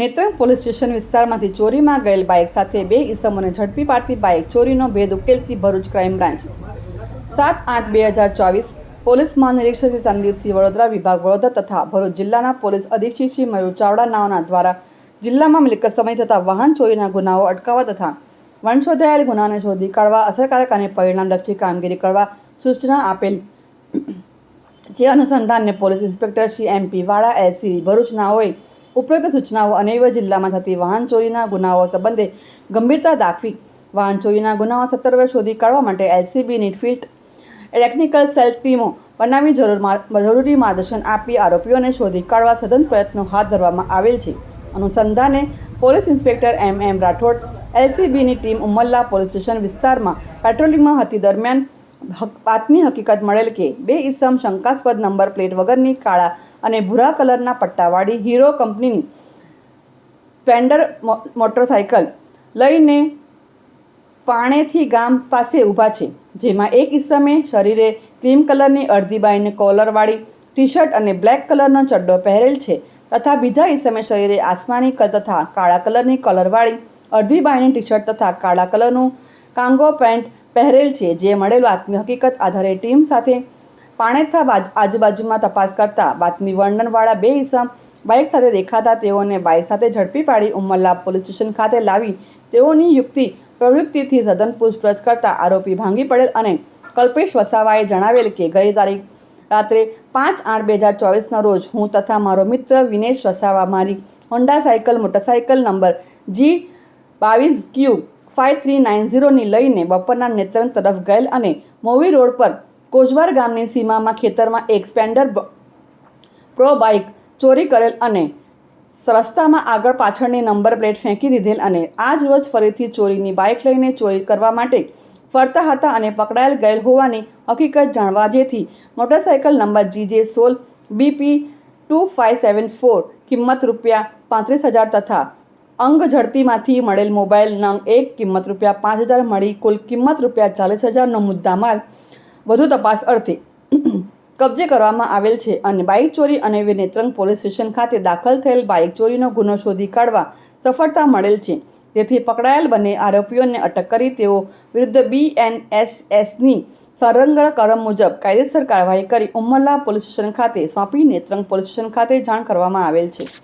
Netrang police station વિસ્તારમાંથી ચોરીમાં ગયેલ bike સાથે બે ઈસમોને ઝડપી પાડતી બાઇક ચોરીનો ભેદ ઉકેલતી ભરૂચ ક્રાઇમ બ્રાન્ચ. સાત આઠ બે હજાર ચોવીસ પોલીસ મહાનિરીક્ષક શ્રી સંદીપસિંહ વડોદરા વિભાગ વડોદરા તથા ભરૂચ જિલ્લાના પોલીસ અધિક્ષક શ્રી મયુર ચાવડા નાઓના દ્વારા જિલ્લામાં મિલકત સમય થતા વાહન ચોરીના ગુનાઓ અટકાવવા તથા વંશોધાયેલ ગુનાને શોધી કાઢવા, અસરકારક અને પરિણામલક્ષી કામગીરી કરવા સૂચના આપેલ. જે અનુસંધાનને police inspector Shri MP Vala SC Bharuch નાઓએ ઉપરોક્ત સૂચનાઓ અનેવ જિલ્લામાં થતી વાહન ચોરીના ગુનાઓ સંબંધે ગંભીરતા દાખવી વાહન ચોરીના ગુનાઓ સત્તર વર્ષ શોધી કાઢવા માટે એલસીબી નીટફિટ ટેકનિકલ સેલ ટીમો બનાવી જરૂર જરૂરી માર્ગદર્શન આપી આરોપીઓને શોધી કાઢવા સઘન પ્રયત્નો હાથ ધરવામાં આવેલ છે. અનુસંધાને police inspector M M Rathod, એલસીબીની team Umalla police station વિસ્તારમાં પેટ્રોલિંગમાં હતી દરમિયાન બાતમી હકીકત મળેલ કે બે ઈસમ શંકાસ્પદ નંબર પ્લેટ વગરની કાળા અને ભૂરા કલરના પટ્ટાવાળી હીરો કંપનીની સ્પ્લેન્ડર મો- મોટરસાયકલ લઈને પાણેથી ગામ પાસે ઊભા છે, જેમાં એક ઈસમે શરીરે ક્રીમ કલરની અડધી બાઈને કોલરવાળી ટી શર્ટ અને બ્લેક કલરનો ચડ્ડો પહેરેલ છે, તથા બીજા ઈસમે શરીરે આસમાની તથા કાળા કલરની કોલરવાળી અડધી બાયની ટી શર્ટ તથા કાળા કલરનું કાંગો પેન્ટ પહેરેલ છે, જે મળેલ બાતમી હકીકત આધારે ટીમ સાથે પાણેથા બાજ, આજુબાજુમાં તપાસ કરતા બાતમી વર્ણનવાળા બે ઈસમ બાઇક સાથે દેખાતા તેઓને બાઇક સાથે ઝડપી પાડી ઉમરલા પોલીસ સ્ટેશન ખાતે લાવી તેઓની યુક્તિ પ્રવૃત્તિથી સઘન પૂછપરછ કરતા આરોપી ભાંગી પડેલ અને કલ્પેશ વસાવાએ જણાવેલ કે ગઈ તારીખ રાત્રે પાંચ આઠ બે હજાર ચોવીસના રોજ હું તથા મારો મિત્ર વિનેશ વસાવા મારી Honda cycle, motorcycle number G બાવીસ ક્યુ ફાઇવ થ્રી નાઇન ઝીરોની લઈને બપોરના નેત્રંગ તરફ ગયેલ અને મોવી રોડ પર કોજવાર ગામની સીમામાં ખેતરમાં એક સ્પેન્ડર પ્રો બાઇક ચોરી કરેલ અને રસ્તામાં આગળ પાછળની નંબર પ્લેટ ફેંકી દીધેલ અને આજ રોજ ફરીથી ચોરીની બાઇક લઈને ચોરી કરવા માટે ફરતા હતા અને પકડાયેલ ગયેલ હોવાની હકીકત જાણવા જેથી મોટરસાયકલ નંબર જીજે સોલ BP two five seven four કિંમત રૂપિયા પાંત્રીસ હજાર તથા અંગ ઝડતીમાંથી મળેલ મોબાઈલ એક કિંમત રૂપિયા પાંચ હજાર મળી કુલ કિંમત રૂપિયા ચાલીસ હજારનો મુદ્દામાલ. વધુ તપાસ અર્થે કબજે કરવામાં આવેલ છે અને બાઇક ચોરી અને નેત્રંગ પોલીસ સ્ટેશન ખાતે દાખલ થયેલ બાઇક ચોરીનો ગુનો શોધી કાઢવા સફળતા મળેલ છે. જેથી પકડાયેલ બંને આરોપીઓને અટક કરી તેઓ વિરુદ્ધ બીએનએસએસની સરંગળ કરમ મુજબ કાયદેસર કાર્યવાહી કરી ઉમરલા પોલીસ સ્ટેશન ખાતે સોંપી નેત્રંગ પોલીસ સ્ટેશન ખાતે જાણ કરવામાં આવેલ છે.